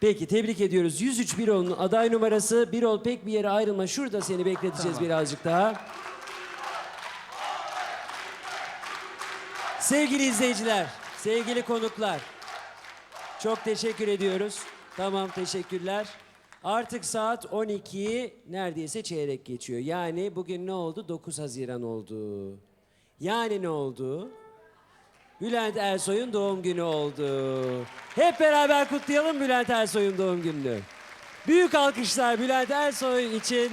Peki tebrik ediyoruz. 103 Birol'un aday numarası. Birol pek bir yere ayrılma. Şurada seni bekleteceğiz birazcık daha. Sevgili izleyiciler, sevgili konuklar. Çok teşekkür ediyoruz. Tamam teşekkürler. Artık saat 12'yi neredeyse çeyrek geçiyor. Yani bugün ne oldu? 9 Haziran oldu. Yani ne oldu? Bülent Ersoy'un doğum günü oldu. Hep beraber kutlayalım Bülent Ersoy'un doğum gününü. Büyük alkışlar Bülent Ersoy için.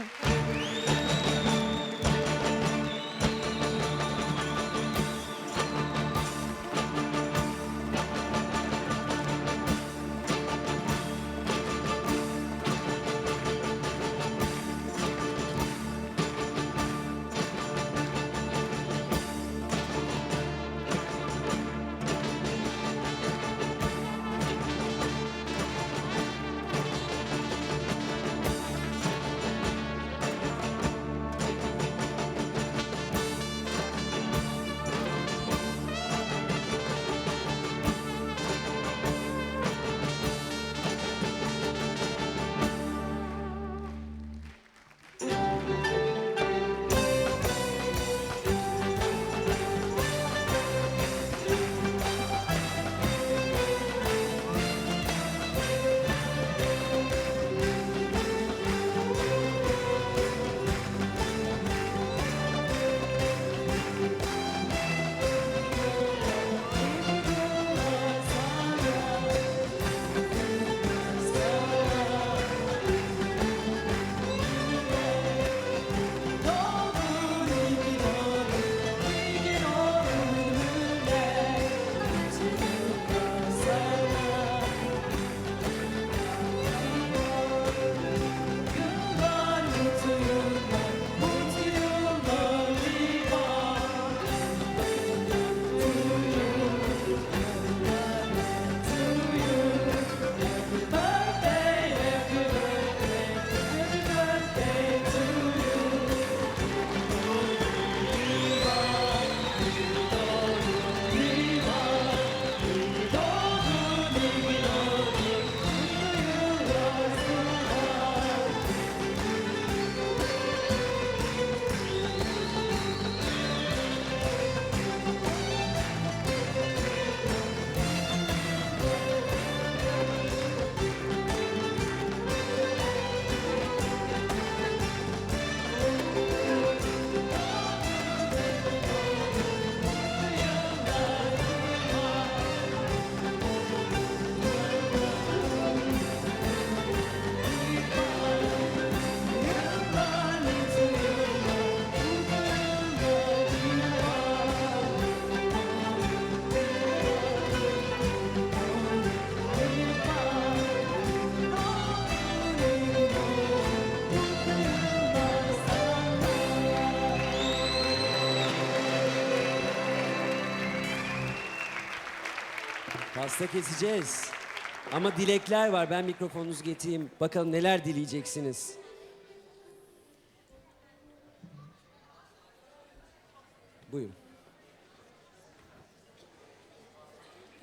Pasta keseceğiz. Ama dilekler var. Ben mikrofonunuzu getireyim. Bakalım neler dileyeceksiniz. Buyurun.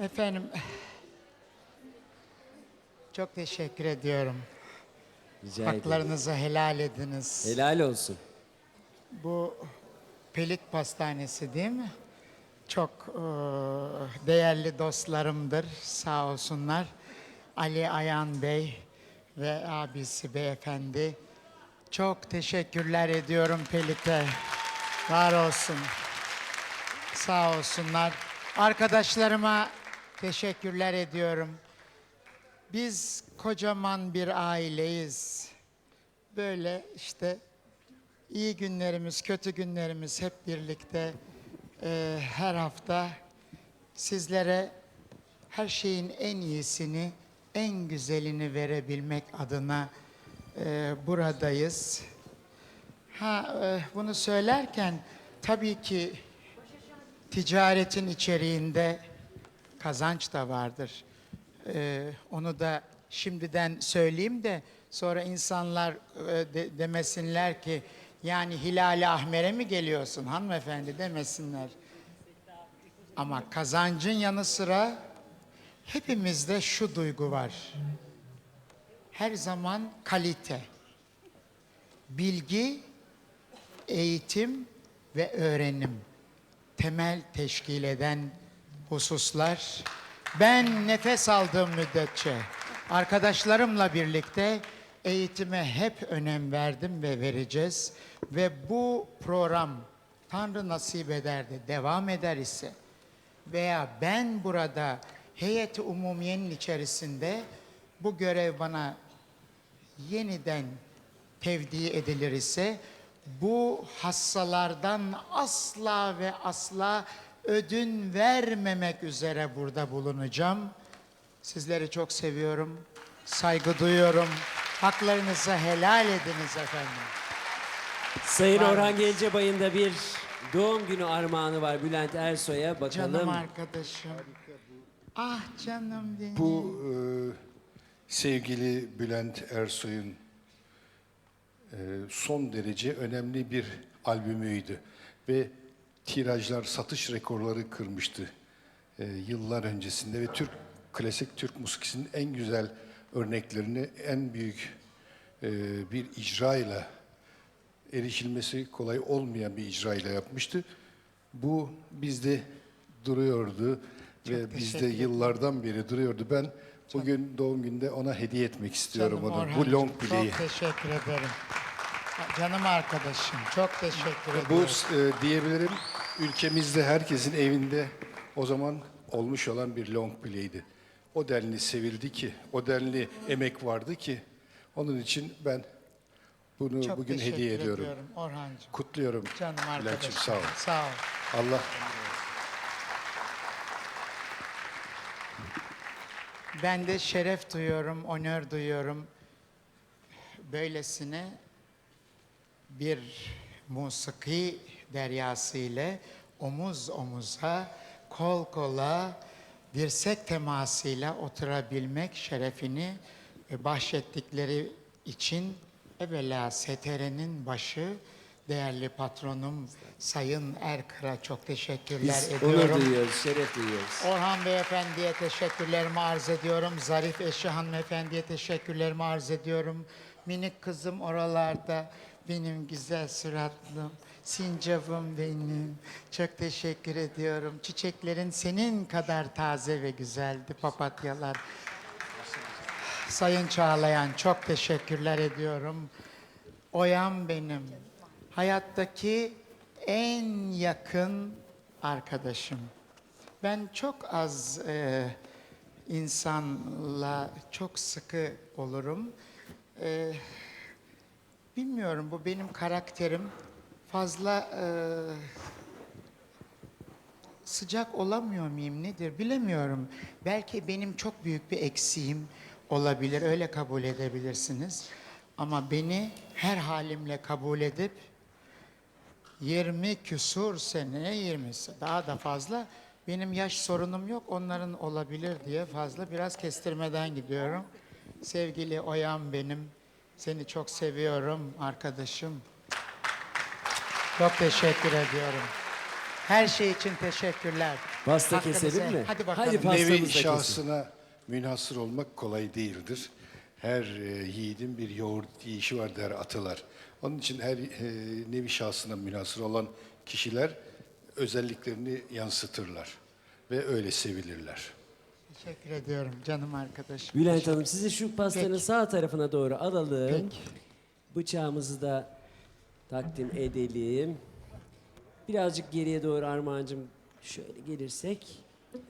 Efendim, çok teşekkür ediyorum. Rica ederim. Haklarınızı helal ediniz. Helal olsun. Bu Pelit Pastanesi değil mi? Çok eee, değerli dostlarımdır, sağ olsunlar. Ali Ayan Bey ve abisi beyefendi. Çok teşekkürler ediyorum Pelit'e. Var olsun. Sağ olsunlar. Arkadaşlarıma teşekkürler ediyorum. Biz kocaman bir aileyiz. Böyle işte iyi günlerimiz, kötü günlerimiz hep birlikte eee, her hafta sizlere her şeyin en iyisini, en güzelini verebilmek adına eee, buradayız. Ha, eee, bunu söylerken tabii ki ticaretin içeriğinde kazanç da vardır. Ee, onu da şimdiden söyleyeyim de sonra insanlar e, de- demesinler ki yani Hilal-i Ahmer'e mi geliyorsun hanımefendi demesinler. Ama kazancın yanı sıra hepimizde şu duygu var. her zaman kalite, bilgi, eğitim ve öğrenim temel teşkil eden hususlar. Ben nefes aldığım müddetçe arkadaşlarımla birlikte eğitime hep önem verdim ve vereceğiz. Ve bu program Tanrı nasip eder de devam eder ise veya ben burada heyeti umumiyenin içerisinde bu görev bana yeniden tevdi edilir ise bu hassalardan asla ve asla ödün vermemek üzere burada bulunacağım. Sizleri çok seviyorum, saygı duyuyorum. Haklarınızı helal ediniz efendim. Sayın Var Orhan mı? Gencebay'ın da bir doğum günü armağanı var Bülent Ersoy'a. Bakalım. Canım arkadaşım. Ah canım benim. Bu e, sevgili Bülent Ersoy'un e, son derece önemli bir albümüydü ve tirajlar, satış rekorları kırmıştı e, yıllar öncesinde ve Türk klasik Türk musikisinin en güzel örneklerini en büyük e, bir icrayla erişilmesi kolay olmayan bir icrayla yapmıştı. Bu bizde duruyordu ve bizde yıllardan beri duruyordu. Ben bugün doğum günde ona hediye etmek istiyorum Canım onu. Bu long play'i. Çok teşekkür ederim. Canım arkadaşım çok teşekkür Bu ederim. e, diyebilirim ülkemizde herkesin evinde o zaman olmuş olan bir long play'di. O denli sevildi ki, o denli emek vardı ki onun için ben bunu Çok bugün hediye ediyorum. ediyorum Orhancığım. Kutluyorum. Canım arkadaşım. sağ ol. Sağ ol. Allah Ben de şeref duyuyorum, onör duyuyorum. Böylesine bir musiki deryası ile omuz omuza, kol kola, dirsek temasıyla oturabilmek şerefini e, bahşettikleri için evvela STR'nin başı değerli patronum Sayın Erkır'a çok teşekkürler Biz ediyorum. onur duyuyoruz, şeref duyuyoruz. Orhan Beyefendi'ye teşekkürlerimi arz ediyorum. Zarif eşi hanımefendiye teşekkürlerimi arz ediyorum. Minik kızım oralarda benim güzel suratlım. Sincap'ım benim. Çok teşekkür ediyorum. Çiçeklerin senin kadar taze ve güzeldi papatyalar. Sayın Çağlayan çok teşekkürler ediyorum. Oyam benim. Hayattaki en yakın arkadaşım. Ben çok az e, insanla çok sıkı olurum. E, bilmiyorum bu benim karakterim. Fazla e, sıcak olamıyor muyum nedir bilemiyorum. Belki benim çok büyük bir eksiğim olabilir öyle kabul edebilirsiniz. Ama beni her halimle kabul edip 20 küsur sene 20'si daha da fazla benim yaş sorunum yok onların olabilir diye fazla biraz kestirmeden gidiyorum. Sevgili Oyan benim seni çok seviyorum arkadaşım. Çok teşekkür ediyorum. Her şey için teşekkürler. Pasta Hakkınızı- keselim mi? Hadi bakalım. Hadi pastamızı da nevi şahsına münhasır olmak kolay değildir. Her e, yiğidin bir yoğurt yiyişi var der atalar. Onun için her e, nevi şahsına münhasır olan kişiler özelliklerini yansıtırlar ve öyle sevilirler. Teşekkür ediyorum canım arkadaşım. Bülent Hanım sizi şu pastanın Peki. sağ tarafına doğru alalım. Peki. Bıçağımızı da takdim edelim. Birazcık geriye doğru Armağan'cığım şöyle gelirsek.